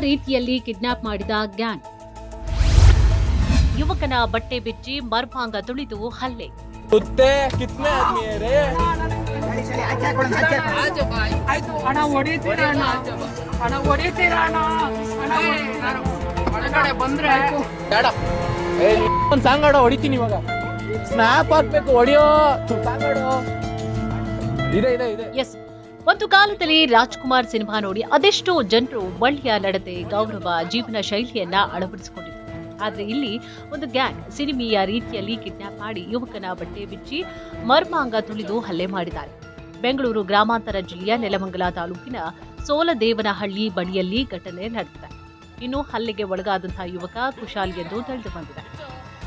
ರೀತಿಯಲ್ಲಿ ಕಿಡ್ನಾಪ್ ಮಾಡಿದ ಗ್ಯಾಂಗ್. ಯುವಕನ ಬಟ್ಟೆ ಬಿಚ್ಚಿ ಮರ್ಮಾಂಗ ತುಳಿದು ಹಲ್ಲೆ. ಹೊಡಿತೀನಿ ಇವಾಗ. ಸ್ನ್ಯಾಪ್ ಹಾಕ್ಬೇಕು ಹೊಡಿಯೋ. ಇದೆ ಇದೆ ಇದೆ. ಎಸ್. ಒಂದು ಕಾಲದಲ್ಲಿ ರಾಜ್ಕುಮಾರ್ ಸಿನಿಮಾ ನೋಡಿ ಅದೆಷ್ಟೋ ಜನರು ಒಳ್ಳೆಯ ನಡತೆ, ಗೌರವ, ಜೀವನ ಶೈಲಿಯನ್ನ ಅಳವಡಿಸಿಕೊಂಡಿದ್ರು. ಆದ್ರೆ ಇಲ್ಲಿ ಒಂದು ಗ್ಯಾಂಗ್ ಸಿನಿಮೀಯ ರೀತಿಯಲ್ಲಿ ಕಿಡ್ನಾಪ್ ಮಾಡಿ ಯುವಕನ ಬಟ್ಟೆ ಬಿಚ್ಚಿ ಮರ್ಮಾಂಗ ತುಳಿದು ಹಲ್ಲೆ ಮಾಡಿದ್ದಾರೆ. ಬೆಂಗಳೂರು ಗ್ರಾಮಾಂತರ ಜಿಲ್ಲೆಯ ನೆಲಮಂಗಲ ತಾಲೂಕಿನ ಸೋಲದೇವನಹಳ್ಳಿ ಬಳಿಯಲ್ಲಿ ಘಟನೆ ನಡೆದಿದೆ. ಇನ್ನು ಹಲ್ಲೆಗೆ ಒಳಗಾದಂತಹ ಯುವಕ ಕುಶಾಲ್ ಎಂದು ತಿಳಿದು ಬಂದಿದೆ.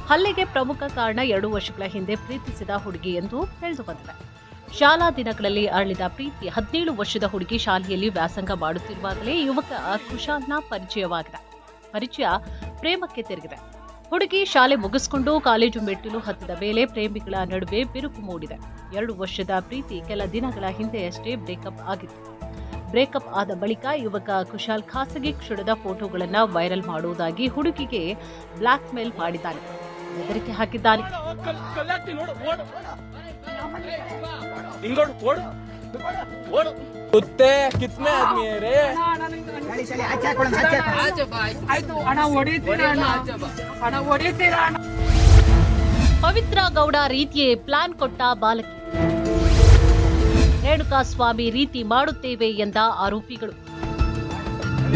ಹಲ್ಲೆಗೆ ಪ್ರಮುಖ ಕಾರಣ ಎರಡು ವರ್ಷಗಳ ಹಿಂದೆ ಪ್ರೀತಿಸಿದ ಹುಡುಗಿ ಎಂದು ತಿಳಿದು ಬಂದಿದೆ. ಶಾಲಾ ದಿನಗಳಲ್ಲಿ ಅರಳಿದ ಪ್ರೀತಿ, ಹದಿನೇಳು ವರ್ಷದ ಹುಡುಗಿ ಶಾಲೆಯಲ್ಲಿ ವ್ಯಾಸಂಗ ಮಾಡುತ್ತಿರುವಾಗಲೇ ಯುವಕ ಕುಶಾಲ್ನ ಪರಿಚಯವಾಗಿದೆ. ಪರಿಚಯ ಪ್ರೇಮಕ್ಕೆ ತಿರುಗಿದೆ. ಹುಡುಗಿ ಶಾಲೆ ಮುಗಿಸ್ಕೊಂಡು ಕಾಲೇಜು ಮೆಟ್ಟಿಲು ಹತ್ತಿದ ಮೇಲೆ ಪ್ರೇಮಿಗಳ ನಡುವೆ ಬಿರುಕು ಮೂಡಿದೆ. ಎರಡು ವರ್ಷದ ಪ್ರೀತಿ ಕೆಲ ದಿನಗಳ ಹಿಂದೆಯಷ್ಟೇ ಬ್ರೇಕಪ್ ಆಗಿತ್ತು. ಬ್ರೇಕಪ್ ಆದ ಬಳಿಕ ಯುವಕ ಕುಶಾಲ್ ಖಾಸಗಿ ಕ್ಷಣದ ಫೋಟೋಗಳನ್ನು ವೈರಲ್ ಮಾಡುವುದಾಗಿ ಹುಡುಗಿಗೆ ಬ್ಲ್ಯಾಕ್ ಮೇಲ್ ಮಾಡಿದ್ದಾನೆ. ಬೆದರಿಕೆ ಹಾಕಿದ್ದಾನೆ. ಹಿಂಗೋಡು ಓಡು. ಓಡು. ಕುತ್ತೆ ಕಿತ್ನೆ ಆದ್ಮಿ ನನಗೆ- ಆಯ್ತು ಹಣ ಹೊಡಿತೀರ ಹಣ ಹೊಡಿತೀರ ಪವಿತ್ರ ಗೌಡ ರೀತಿಯೇ ಪ್ಲಾನ್ ಕೊಟ್ಟ ಬಾಲಕಿ. ರೇಣುಕಾ ಸ್ವಾಮಿ ರೀತಿ ಮಾಡುತ್ತೇವೆ ಎಂದ ಆರೋಪಿಗಳು.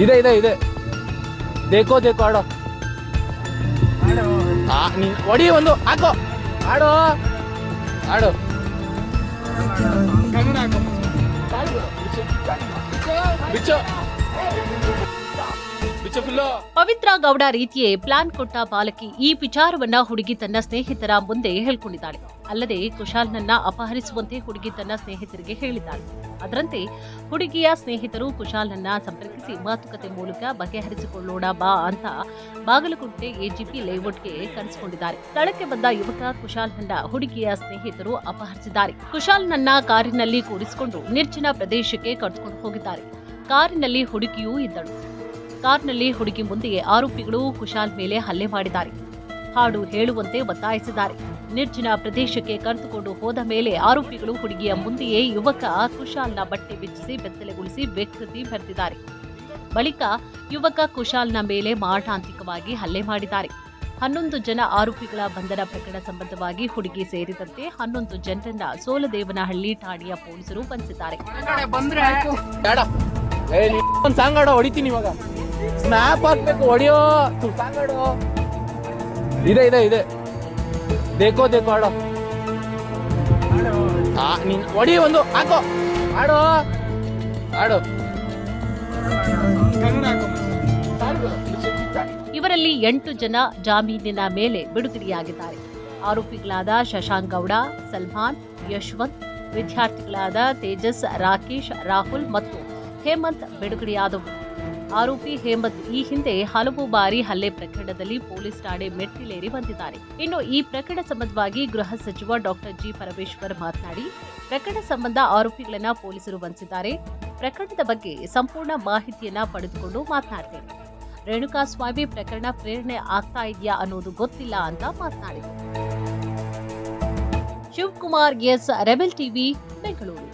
ಇದೆ ಇದೆ ಇದೆ. ದೇಕೋ ದೇಕೋ ಆಡೋ. ಹೊಡಿ ಒಂದು ಹಾಕೋ. ಆಡೋ. ಆಡು. ಬಿಚ್ಚು ಬಿಚ್ಚು ಫುಲ್ಲು ಪವಿತ್ರ ಗೌಡ ರೀತಿಯೇ ಪ್ಲಾನ್ ಕೊಟ್ಟ ಬಾಲಕಿ ಈ ವಿಚಾರವನ್ನ ಹುಡುಗಿ ತನ್ನ ಸ್ನೇಹಿತರ ಮುಂದೆ ಹೇಳ್ಕೊಂಡಿದ್ದಾಳೆ. ಅಲ್ಲದೆ ಕುಶಾಲ್ನನ್ನ ಅಪಹರಿಸುವಂತೆ ಹುಡುಗಿ ತನ್ನ ಸ್ನೇಹಿತರಿಗೆ ಹೇಳಿದ್ದಾಳೆ. ಅದರಂತೆ ಹುಡುಗಿಯ ಸ್ನೇಹಿತರು ಕುಶಾಲ್ನನ್ನ ಸಂಪರ್ಕಿಸಿ ಮಾತುಕತೆ ಮೂಲಕ ಬಗೆಹರಿಸಿಕೊಳ್ಳೋಣ ಬಾ ಅಂತ ಬಾಗಲಕೋಟೆ ಎಜಿಪಿ ಲೇಔಟ್ಗೆ ಕರೆಸಿಕೊಂಡಿದ್ದಾರೆ. ಸ್ಥಳಕ್ಕೆ ಬಂದ ಯುವಕ ಕುಶಾಲ್ನನ್ನ ಹುಡುಗಿಯ ಸ್ನೇಹಿತರು ಅಪಹರಿಸಿದ್ದಾರೆ. ಕುಶಾಲ್ನನ್ನ ಕಾರಿನಲ್ಲಿ ಕೂರಿಸಿಕೊಂಡು ನಿರ್ಜನ ಪ್ರದೇಶಕ್ಕೆ ಕರೆದುಕೊಂಡು ಹೋಗಿದ್ದಾರೆ. ಕಾರಿನಲ್ಲಿ ಹುಡುಗಿಯೂ ಇದ್ದಳು. ಕಾರ್ನಲ್ಲಿ ಹುಡುಗಿ ಮುಂದೆಯೇ ಆರೋಪಿಗಳು ಕುಶಾಲ್ ಮೇಲೆ ಹಲ್ಲೆ ಮಾಡಿದ್ದಾರೆ. ಹಾಡು ಹೇಳುವಂತೆ ಒತ್ತಾಯಿಸಿದ್ದಾರೆ. ನಿರ್ಜನ ಪ್ರದೇಶಕ್ಕೆ ಕರೆದುಕೊಂಡು ಹೋದ ಮೇಲೆ ಆರೋಪಿಗಳು ಹುಡುಗಿಯ ಮುಂದೆಯೇ ಯುವಕ ಕುಶಾಲ್ನ ಬಟ್ಟೆ ಬಿಚ್ಚಿಸಿ ಬೆತ್ತಲೆಗೊಳಿಸಿ ವಿಕೃತಿ ಬರೆದಿದ್ದಾರೆ ಬಳಿಕ ಯುವಕ ಕುಶಾಲ್ನ ಮೇಲೆ ಮಾರಣಾಂತಿಕವಾಗಿ ಹಲ್ಲೆ ಮಾಡಿದ್ದಾರೆ. ಹನ್ನೊಂದು ಜನ ಆರೋಪಿಗಳ ಬಂಧನ ಪ್ರಕರಣ ಸಂಬಂಧವಾಗಿ ಹುಡುಗಿ ಸೇರಿದಂತೆ ಹನ್ನೊಂದು ಜನರನ್ನ ಸೋಲದೇವನಹಳ್ಳಿ ಠಾಣೆಯ ಪೊಲೀಸರು ಬಂಧಿಸಿದ್ದಾರೆ. ಸ್ನ್ಯಾಪ್ ಹಾಕ್ಬೇಕು ಹೊಡಿಯೋ ಸಾಂಗ್ ಇದೆ ಇದೆ ಇದೆ. ದೇಕೋ ದೇಕೋ ಆಡೋ. ಆ, ನೀನ್ ಹೊಡಿ ಒಂದು ಹಾಕೋ. ಆಡೋ ಆಡು. ಇವರಲ್ಲಿ ಎಂಟು ಜನ ಜಾಮೀನಿನ ಮೇಲೆ ಬಿಡುಗಡೆಯಾಗಿದ್ದಾರೆ. ಆರೋಪಿಗಳಾದ ಶಶಾಂಕ್ ಗೌಡ ಸಲ್ಮಾನ್ ಯಶವಂತ್ ವಿದ್ಯಾರ್ಥಿಗಳಾದ ತೇಜಸ್ ರಾಕೇಶ್ ರಾಹುಲ್ ಮತ್ತು ಹೇಮಂತ್ ಬಿಡುಗಡೆಯಾದವು. ಆರೋಪಿ ಹೇಮಂತ್ ಈ ಹಿಂದೆ ಹಲವು ಬಾರಿ ಹಲ್ಲೆ ಪ್ರಕರಣದಲ್ಲಿ ಪೊಲೀಸ್ ಠಾಣೆ ಮೆಟ್ಟಿಲೇರಿ ಬಂದಿದ್ದಾರೆ. ಇನ್ನು ಈ ಪ್ರಕರಣ ಸಂಬಂಧವಾಗಿ ಗೃಹ ಸಚಿವ ಡಾಕ್ಟರ್ ಜಿ ಪರಮೇಶ್ವರ್ ಮಾತನಾಡಿ, ಪ್ರಕರಣ ಸಂಬಂಧ ಆರೋಪಿಗಳನ್ನ ಪೊಲೀಸರು ಬಂಧಿಸಿದ್ದಾರೆ. ಪ್ರಕರಣದ ಬಗ್ಗೆ ಸಂಪೂರ್ಣ ಮಾಹಿತಿಯನ್ನ ಪಡೆದುಕೊಂಡು ಮಾತನಾಡ್ತೇನೆ ರೇಣುಕಾ ಸ್ವಾಮಿ ಪ್ರಕರಣ ಪ್ರೇರಣೆ ಆಗ್ತಾ ಇದೆಯಾ ಅನ್ನೋದು ಗೊತ್ತಿಲ್ಲ ಅಂತ ಮಾತನಾಡಿದರು. Shivakumar S rebel TV, Bengaluru.